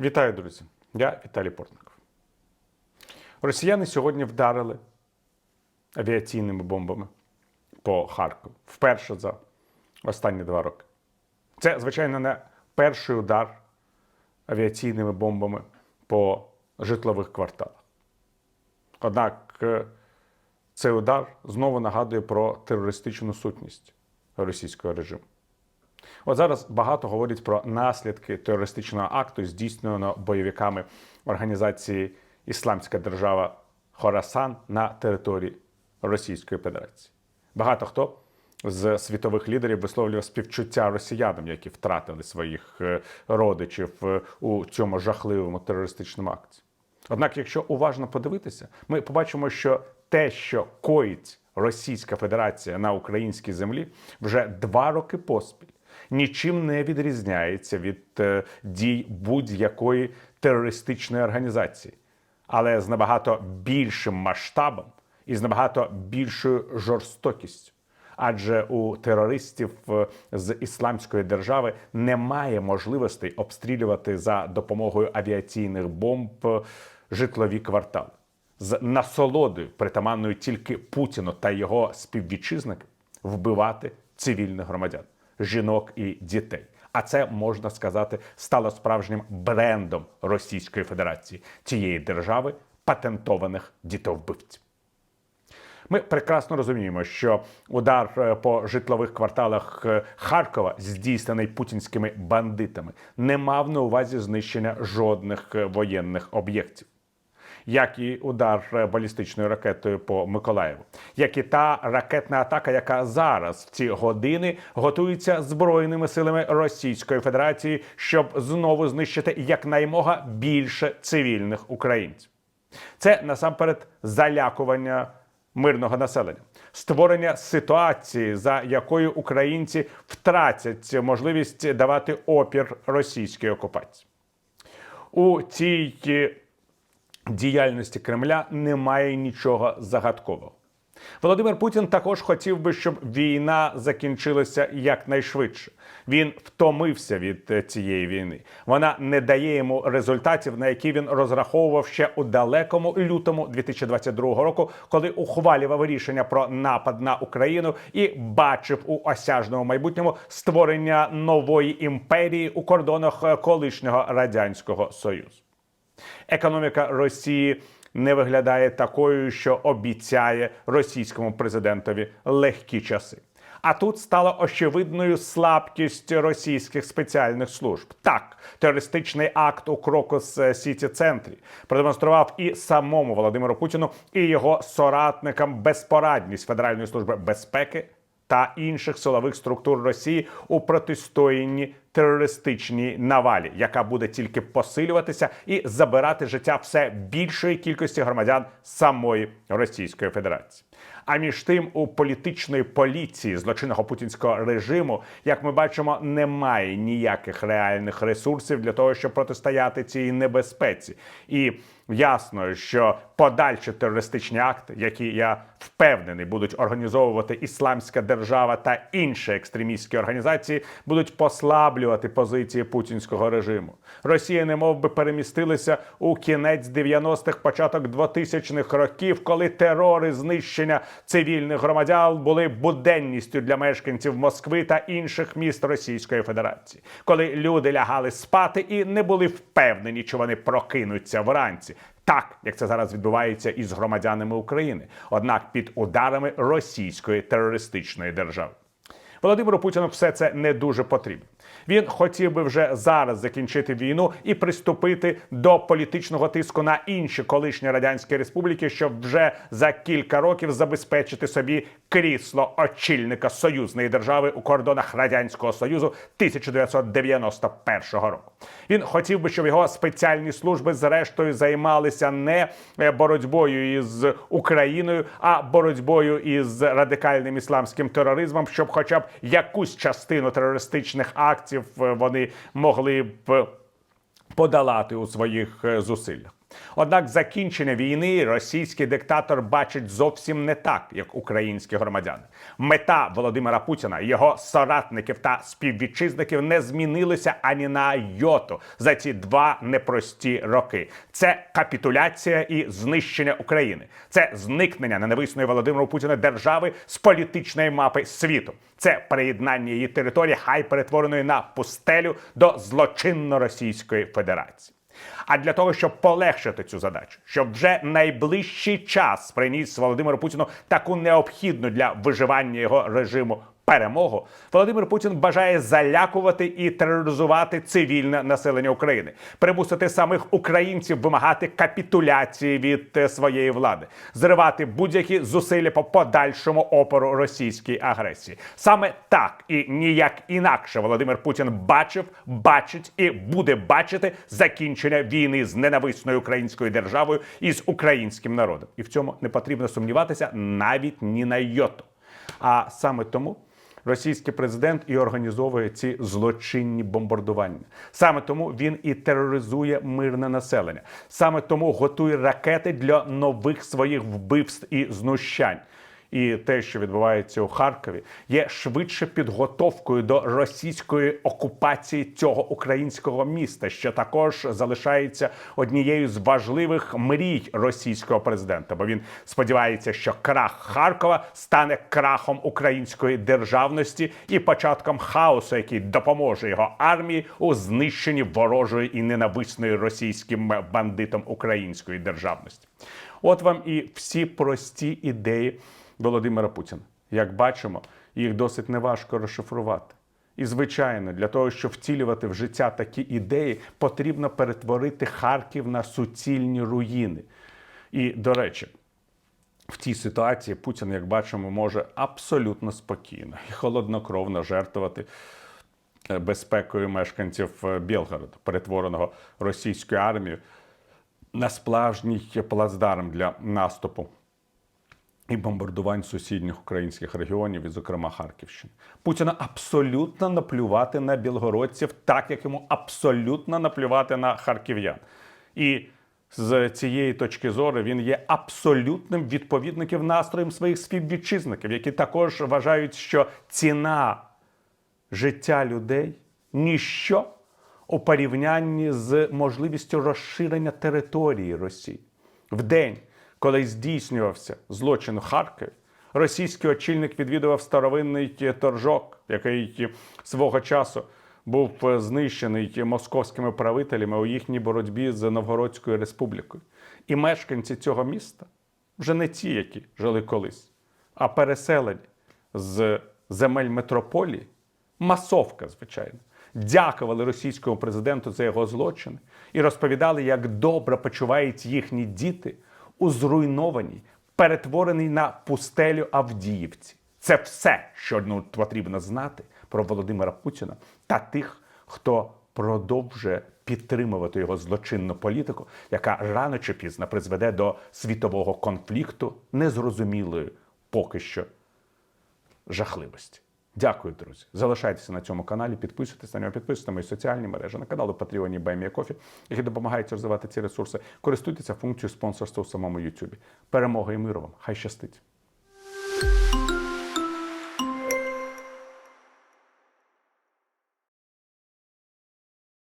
Вітаю, друзі! Я Віталій Портников. Росіяни сьогодні вдарили авіаційними бомбами по Харкову вперше за останні два роки. Це, звичайно, не перший удар авіаційними бомбами по житлових кварталах. Однак е, цей удар знову нагадує про терористичну сутність російського режиму. От зараз багато говорять про наслідки терористичного акту, здійсненого бойовиками організації Ісламська держава Хорасан на території Російської Федерації. Багато хто з світових лідерів висловлював співчуття росіянам, які втратили своїх е, родичів е, у цьому жахливому терористичному акті. Однак, якщо уважно подивитися, ми побачимо, що те, що коїть Російська Федерація на українській землі, вже два роки поспіль нічим не відрізняється від е, дій будь-якої терористичної організації, але з набагато більшим масштабом і з набагато більшою жорстокістю. Адже у терористів е, з ісламської держави немає можливостей обстрілювати за допомогою авіаційних бомб е, житлові квартали. З насолодою, притаманною тільки Путіну та його співвітчизникам, вбивати цивільних громадян, жінок і дітей. А це можна сказати стало справжнім брендом Російської Федерації тієї держави патентованих дітовбивців. Ми прекрасно розуміємо, що удар е, по житлових кварталах е, Харкова, здійснений путінськими бандитами, не мав на увазі знищення жодних е, воєнних об'єктів. Як і удар балістичною ракетою по Миколаєву, як і та ракетна атака, яка зараз в ці години готується збройними силами Російської Федерації, щоб знову знищити якнаймога більше цивільних українців. Це насамперед залякування мирного населення, створення ситуації, за якою українці втратять можливість давати опір російській окупації. У цій діяльності Кремля немає нічого загадкового. Володимир Путін також хотів би, щоб війна закінчилася якнайшвидше. Він втомився від е, цієї війни. Вона не дає йому результатів, на які він розраховував ще у далекому лютому 2022 року, коли ухвалював рішення про напад на Україну і бачив у осяжному майбутньому створення нової імперії у кордонах е, колишнього радянського союзу. Економіка Росії не виглядає такою, що обіцяє російському президентові легкі часи. А тут стала очевидною слабкість російських спеціальних служб. Так, терористичний акт у Крокус Сіті центрі продемонстрував і самому Володимиру Путіну, і його соратникам безпорадність Федеральної служби безпеки та інших силових структур Росії у протистоянні терористичній навалі, яка буде тільки посилюватися і забирати життя все більшої кількості громадян самої Російської Федерації. А між тим, у політичної поліції злочинного путінського режиму, як ми бачимо, немає ніяких реальних ресурсів для того, щоб протистояти цій небезпеці. І ясно, що подальші терористичні акти, які я впевнений, будуть організовувати Ісламська держава та інші екстремістські організації, будуть послаблювати позиції путінського режиму. Росія, немов би перемістилася у кінець 90-х, початок 2000-х років, коли терор і знищення цивільних громадян були буденністю для мешканців Москви та інших міст Російської Федерації, коли люди лягали спати і не були впевнені, чи вони прокинуться вранці. Так, як це зараз відбувається із громадянами України, однак під ударами російської терористичної держави. Володимиру Путіну все це не дуже потрібно. Він хотів би вже зараз закінчити війну і приступити до політичного тиску на інші колишні радянські республіки, щоб вже за кілька років забезпечити собі крісло очільника союзної держави у кордонах радянського союзу 1991 року. Він хотів би, щоб його спеціальні служби зрештою займалися не е, боротьбою із Україною, а боротьбою із радикальним ісламським тероризмом, щоб, хоча б якусь частину терористичних актів е, вони могли б подолати у своїх е, зусиллях. Однак закінчення війни російський диктатор бачить зовсім не так, як українські громадяни. Мета Володимира Путіна, його соратників та співвітчизників не змінилися ані на йоту за ці два непрості роки. Це капітуляція і знищення України. Це зникнення ненависної Володимиру Путіна держави з політичної мапи світу. Це приєднання її території, хай перетвореної на пустелю до злочинно Російської Федерації. А для того, щоб полегшити цю задачу, щоб вже найближчий час приніс Володимиру Путіну таку необхідну для виживання його режиму перемогу, Володимир Путін бажає залякувати і тероризувати цивільне населення України, примусити самих українців вимагати капітуляції від е, своєї влади, зривати будь-які зусилля по подальшому опору російській агресії. Саме так і ніяк інакше Володимир Путін бачив, бачить і буде бачити закінчення війни з ненависною українською державою і з українським народом. І в цьому не потрібно сумніватися навіть ні на йоту. А саме тому російський президент і організовує ці злочинні бомбардування. Саме тому він і тероризує мирне населення. Саме тому готує ракети для нових своїх вбивств і знущань. І те, що відбувається у Харкові, є швидше підготовкою до російської окупації цього українського міста, що також залишається однією з важливих мрій російського президента. Бо він сподівається, що крах Харкова стане крахом української державності і початком хаосу, який допоможе його армії у знищенні ворожої і ненависної російським бандитам української державності. От вам і всі прості ідеї. Володимира Путіна. Як бачимо, їх досить неважко розшифрувати. І, звичайно, для того, щоб втілювати в життя такі ідеї, потрібно перетворити Харків на суцільні руїни. І, до речі, в цій ситуації Путін, як бачимо, може абсолютно спокійно і холоднокровно жертвувати е, безпекою мешканців е, Білгорода, перетвореного російською армією на справжній плацдарм для наступу і бомбардувань сусідніх українських регіонів, і, зокрема Харківщини. Путіна абсолютно наплювати на білгородців, так як йому абсолютно наплювати на харків'ян. І з цієї точки зору він є абсолютним відповідником настроєм своїх співвітчизників, які також вважають, що ціна життя людей ніщо у порівнянні з можливістю розширення території Росії в день коли здійснювався злочин у Харкові, російський очільник відвідував старовинний торжок, який свого часу був знищений московськими правителями у їхній боротьбі з Новгородською республікою. І мешканці цього міста вже не ті, які жили колись, а переселені з земель метрополії, масовка, звичайно. Дякували російському президенту за його злочини і розповідали, як добре почувають їхні діти у зруйнованій, перетвореній на пустелю Авдіївці. Це все, що ну, потрібно знати про Володимира Путіна та тих, хто продовжує підтримувати його злочинну політику, яка рано чи пізно призведе до світового конфлікту незрозумілої поки що жахливості. Дякую, друзі. Залишайтеся на цьому каналі, підписуйтесь на нього, підписуйтесь на мої соціальні мережі, на канали Patreon Баймія Кофі, які допомагають розвивати ці ресурси. Користуйтеся функцією спонсорства у самому Ютубі. Перемоги і миру вам! Хай щастить!